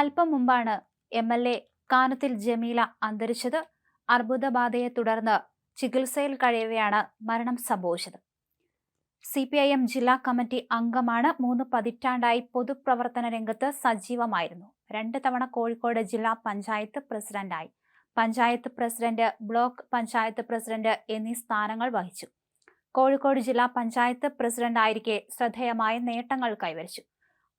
അല്പം മുമ്പാണ് M L A Kanathil Jameela അന്തരിച്ചത്. അർബുദബാധയെ തുടർന്ന് ചികിത്സയിൽ കഴിയവെയാണ് മരണം സംഭവിച്ചത്. സി പി ഐ എം ജില്ലാ കമ്മിറ്റി അംഗമാണ്. മൂന്ന് പതിറ്റാണ്ടായി പൊതുപ്രവർത്തന രംഗത്ത് സജീവമായിരുന്നു. രണ്ട് തവണ കോഴിക്കോട് ജില്ലാ പഞ്ചായത്ത് പ്രസിഡന്റായി. Panchayat president block panchayat president എന്നീ സ്ഥാനങ്ങൾ വഹിച്ചു. കോഴിക്കോട് ജില്ലാ പഞ്ചായത്ത് പ്രസിഡന്റായിരിക്കെ ശ്രദ്ധേയമായ നേട്ടങ്ങൾ കൈവരിച്ചു.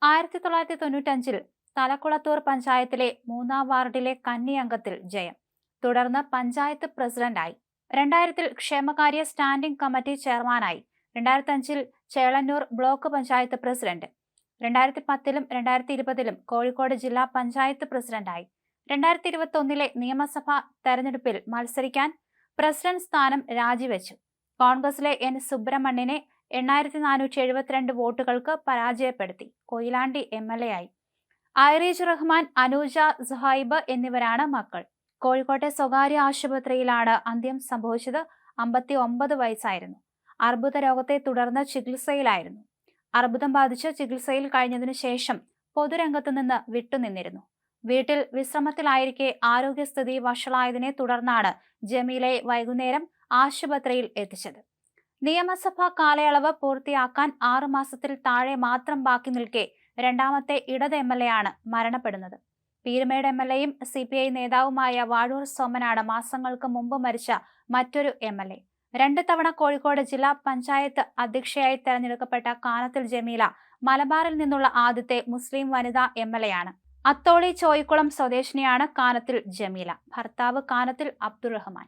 ആയിരത്തി തൊള്ളായിരത്തി തൊണ്ണൂറ്റഞ്ചിൽ തലക്കുളത്തൂർ പഞ്ചായത്തിലെ മൂന്നാം വാർഡിലെ കന്നി അംഗത്തിൽ ജയം. തുടർന്ന് പഞ്ചായത്ത് പ്രസിഡന്റായി. രണ്ടായിരത്തിൽ ക്ഷേമകാര്യ സ്റ്റാൻഡിംഗ് കമ്മിറ്റി ചെയർമാനായി. രണ്ടായിരത്തി അഞ്ചിൽ ചേളന്നൂർ ബ്ലോക്ക് പഞ്ചായത്ത് പ്രസിഡന്റ്. രണ്ടായിരത്തി പത്തിലും രണ്ടായിരത്തി ഇരുപതിലും കോഴിക്കോട് ജില്ലാ പഞ്ചായത്ത് പ്രസിഡന്റായി. രണ്ടായിരത്തി ഇരുപത്തി ഒന്നിലെ നിയമസഭാ തെരഞ്ഞെടുപ്പിൽ മത്സരിക്കാൻ പ്രസിഡന്റ് സ്ഥാനം രാജിവെച്ചു. കോൺഗ്രസിലെ എൻ സുബ്രഹ്മണ്യനെ എണ്ണായിരത്തി നാനൂറ്റി എഴുപത്തിരണ്ട് വോട്ടുകൾക്ക് പരാജയപ്പെടുത്തി. കൊയിലാണ്ടി എം എൽ എ ആയി. ഐറീജ് റഹ്മാൻ അനൂജ സുഹൈബ് എന്നിവരാണ് മക്കൾ. കോഴിക്കോട്ടെ സ്വകാര്യ ആശുപത്രിയിലാണ് അന്ത്യം സംഭവിച്ചത്. അമ്പത്തി ഒമ്പത് വയസ്സായിരുന്നു. അർബുദ രോഗത്തെ തുടർന്ന് ചികിത്സയിലായിരുന്നു. അർബുദം ബാധിച്ച് ചികിത്സയിൽ കഴിഞ്ഞതിനു ശേഷം പൊതുരംഗത്ത് നിന്ന് വിട്ടുനിന്നിരുന്നു. വീട്ടിൽ വിശ്രമത്തിലായിരിക്കെ ആരോഗ്യസ്ഥിതി വഷളായതിനെ തുടർന്നാണ് ജമീലയെ വൈകുന്നേരം ആശുപത്രിയിൽ എത്തിച്ചത്. നിയമസഭാ കാലയളവ് പൂർത്തിയാക്കാൻ ആറുമാസത്തിൽ താഴെ മാത്രം ബാക്കി നിൽക്കെ രണ്ടാമത്തെ ഇടത് എം എൽ എ ആണ് മരണപ്പെടുന്നത്. പീരുമേട് എം എൽ എയും സി പി ഐ നേതാവുമായ വാഴൂർ സോമനാണ് മാസങ്ങൾക്ക് മുമ്പ് മരിച്ച മറ്റൊരു എം എൽ എ രണ്ട് തവണ കോഴിക്കോട് ജില്ലാ പഞ്ചായത്ത് അധ്യക്ഷയായി തെരഞ്ഞെടുക്കപ്പെട്ട കാനത്തിൽ ജമീല മലബാറിൽ നിന്നുള്ള ആദ്യത്തെ മുസ്ലിം വനിതാ എം എൽ എ ആണ്. അത്തോളി ചോയിക്കുളം സ്വദേശിനിയാണ് കാനത്തിൽ ജമീല. ഭർത്താവ് കാനത്തിൽ അബ്ദുറഹ്മാൻ.